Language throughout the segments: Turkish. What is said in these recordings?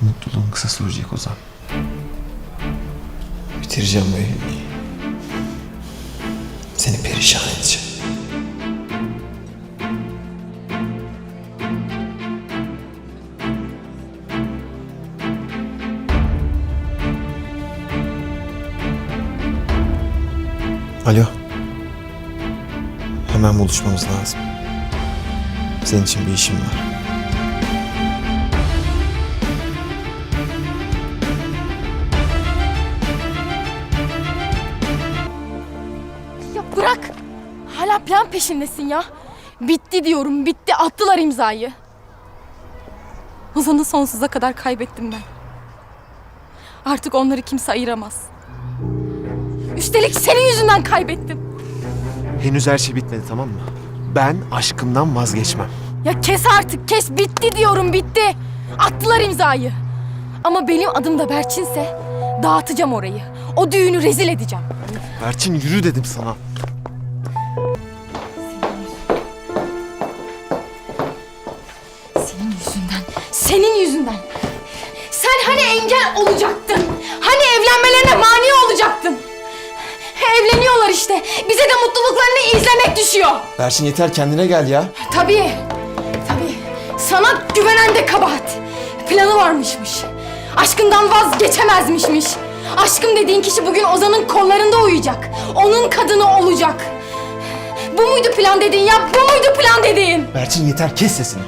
Mutluluğun kısa sürecek Ozan. Bitireceğim bu evliliği. Seni perişan edeceğim. Alo. Hemen buluşmamız lazım. Senin için bir işim var. Ya bırak. Hala plan peşindesin ya. Bitti diyorum bitti attılar imzayı. Ozan'ı sonsuza kadar kaybettim ben. Artık onları kimse ayıramaz. Üstelik senin yüzünden kaybettim. Henüz her şey bitmedi tamam mı? Ben aşkımdan vazgeçmem. Ya kes artık kes bitti diyorum bitti. Attılar imzayı. Ama benim adım da Berçin'se dağıtacağım orayı. O düğünü rezil edeceğim. Berçin yürü dedim sana. Senin yüzünden, senin yüzünden. Sen hani engel olacaktın? Hani evlenmelerine mani olacaktın? Evleniyorlar işte. Bize de mutluluklarını izlemek düşüyor. Berçin yeter kendine gel ya. Tabii, tabii. Sana güvenen de kabahat. Planı varmışmış. Aşkından vazgeçemezmişmiş. Aşkım dediğin kişi bugün Ozan'ın kollarında uyuyacak. Onun kadını olacak. Bu muydu plan dediğin ya? Bu muydu plan dediğin? Berçin yeter kes sesini.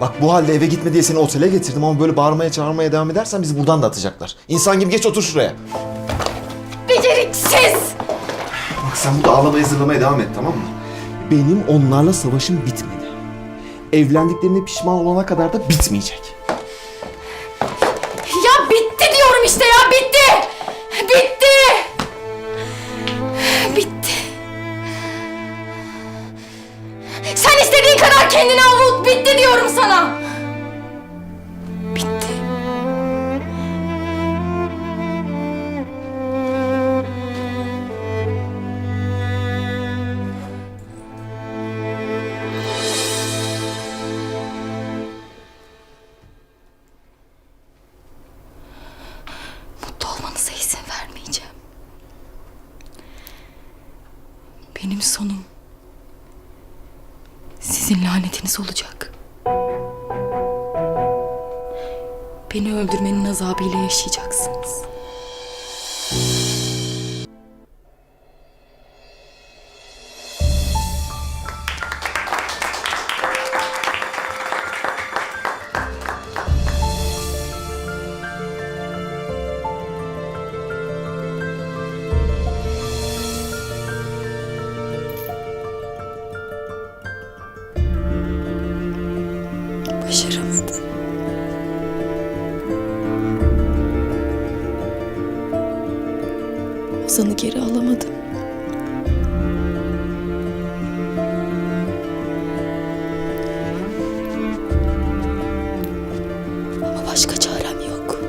Bak bu halde eve gitme diye seni otele getirdim ama böyle bağırmaya çağırmaya devam edersen bizi buradan da atacaklar. İnsan gibi geç otur şuraya. Beceriksiz! Bak sen burada ağlamaya zırlamaya devam et tamam mı? Benim onlarla savaşım bitmedi. Evlendiklerine pişman olana kadar da bitmeyecek. Ya bitti diyorum işte ya bitti! Bitti! Bitti. Sen istediğin kadar kendini avut bitti diyorum sana. Benim sonum sizin lanetiniz olacak. Beni öldürmenin azabıyla yaşayacaksınız. Ozan'ı geri alamadım. Ama başka çarem yok.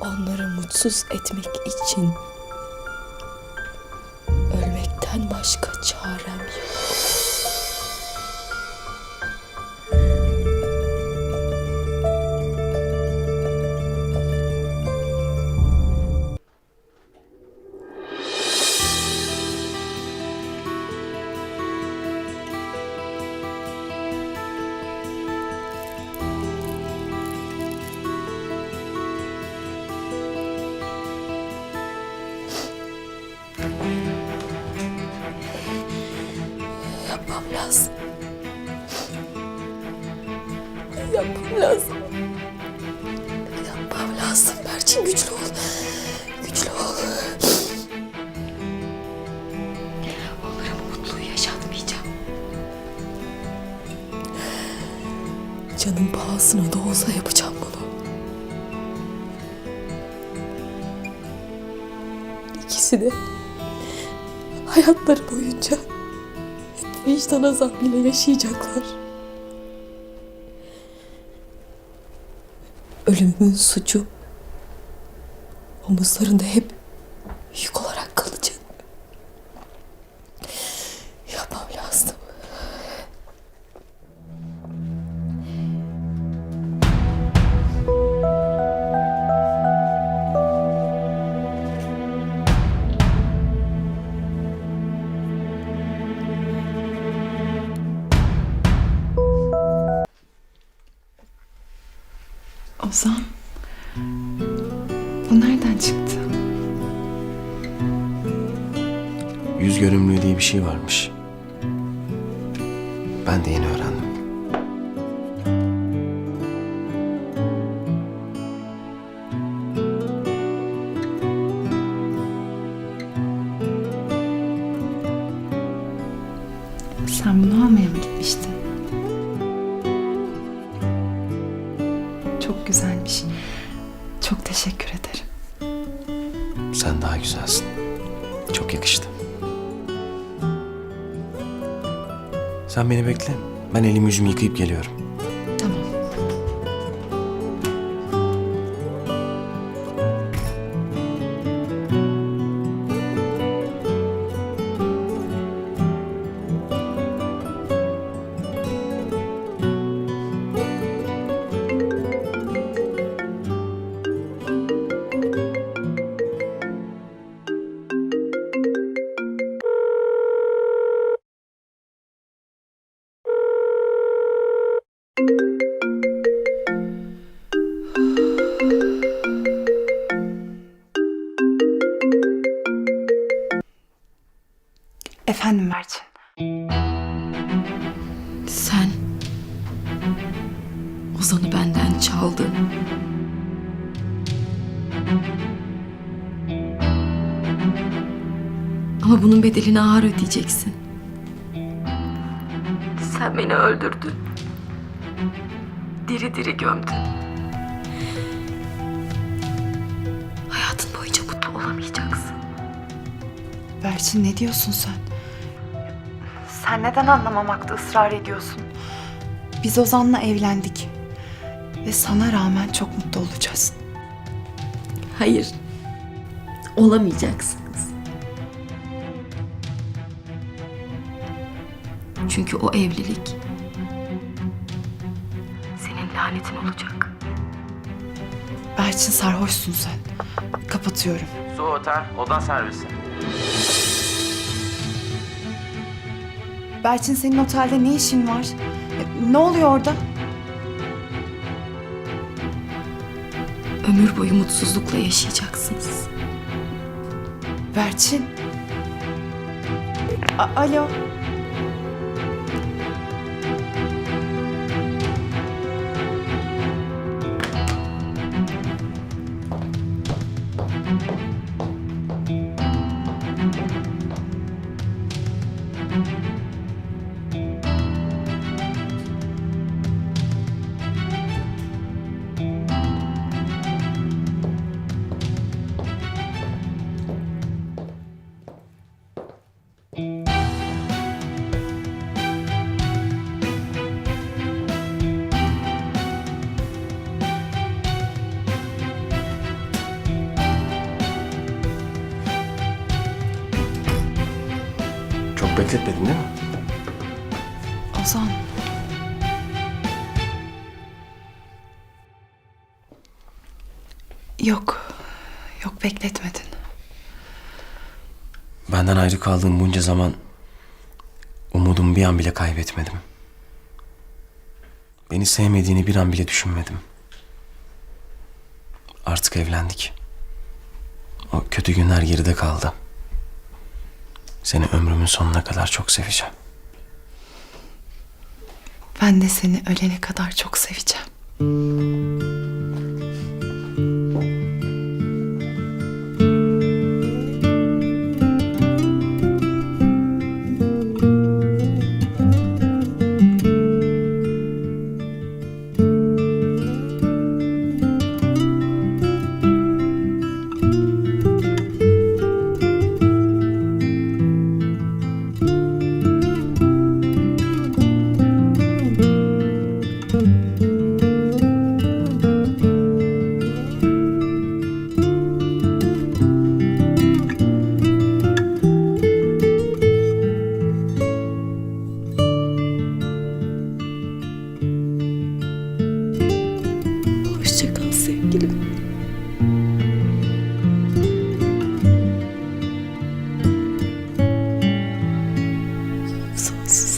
Onları mutsuz etmek için lazım. Yapmam lazım. Yapmam lazım. Berçin güçlü ol. Güçlü ol. Onlara mutluluğu yaşatmayacağım. Canım pahasına da olsa yapacağım bunu. İkisi de hayatları boyunca vicdan azabıyla yaşayacaklar. Ölümün suçu omuzlarında hep Yüz görümlüğü diye bir şey varmış. Ben de yeni öğrendim. Sen bunu almaya mı gitmiştin? Çok güzelmiş. Çok teşekkür ederim. Sen daha güzelsin. Çok yakıştı. Sen beni bekle. Ben elimi yüzümü yıkayıp geliyorum. Efendim Berçin. Sen Ozan'ı benden çaldın. Ama bunun bedelini ağır ödeyeceksin. Sen beni öldürdün. Diri diri gömdün. Hayatın boyunca mutlu olamayacaksın. Berçin ne diyorsun sen? Sen neden anlamamakta ısrar ediyorsun? Biz Ozan'la evlendik. Ve sana rağmen çok mutlu olacağız. Hayır. Olamayacaksınız. Çünkü o evlilik senin lanetin olacak. Berçin sarhoşsun sen. Kapatıyorum. Su Otel Oda Servisi. Berçin senin otelde ne işin var? E, Ne oluyor orada? Ömür boyu mutsuzlukla yaşayacaksınız. Berçin. A- Alo. Çok bekletmedin değil mi? Ozan. Yok. Yok bekletmedin. Benden ayrı kaldığım bunca zaman umudumu bir an bile kaybetmedim. Beni sevmediğini bir an bile düşünmedim. Artık evlendik. O kötü günler geride kaldı. Seni ömrümün sonuna kadar çok seveceğim. Ben de seni ölene kadar çok seveceğim. resources.